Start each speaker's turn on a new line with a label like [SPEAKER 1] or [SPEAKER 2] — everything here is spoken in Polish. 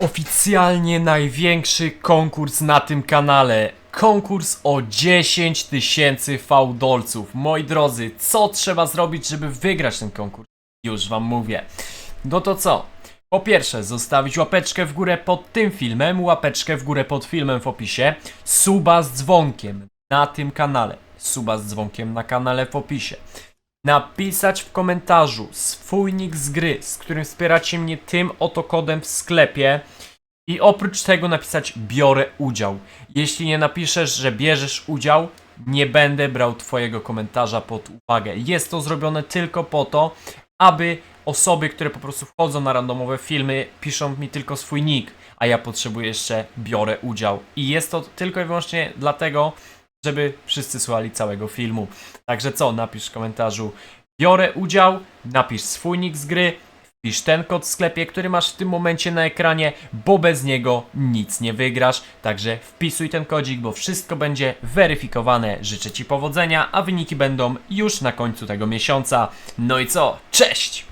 [SPEAKER 1] Oficjalnie największy konkurs na tym kanale. Konkurs o 10 tysięcy fałdolców. Moi drodzy, co trzeba zrobić, żeby wygrać ten konkurs? Już wam mówię. No to co? Po pierwsze, zostawić łapeczkę w górę pod tym filmem, łapeczkę w górę pod filmem w opisie, suba z dzwonkiem na tym kanale, suba z dzwonkiem na kanale w opisie. Napisać w komentarzu swój nick z gry, z którym wspieracie mnie tym oto kodem w sklepie. I oprócz tego napisać biorę udział. Jeśli nie napiszesz, że bierzesz udział, nie będę brał twojego komentarza pod uwagę. Jest to zrobione tylko po to, aby osoby, które po prostu wchodzą na randomowe filmy, piszą mi tylko swój nick, a ja potrzebuję jeszcze biorę udział. I jest to tylko i wyłącznie dlatego, żeby wszyscy słuchali całego filmu. Także co, napisz w komentarzu biorę udział, napisz swój nick z gry, wpisz ten kod w sklepie, który masz w tym momencie na ekranie, bo bez niego nic nie wygrasz. Także wpisuj ten kodzik, bo wszystko będzie weryfikowane. Życzę Ci powodzenia, a wyniki będą już na końcu tego miesiąca. No i co? Cześć!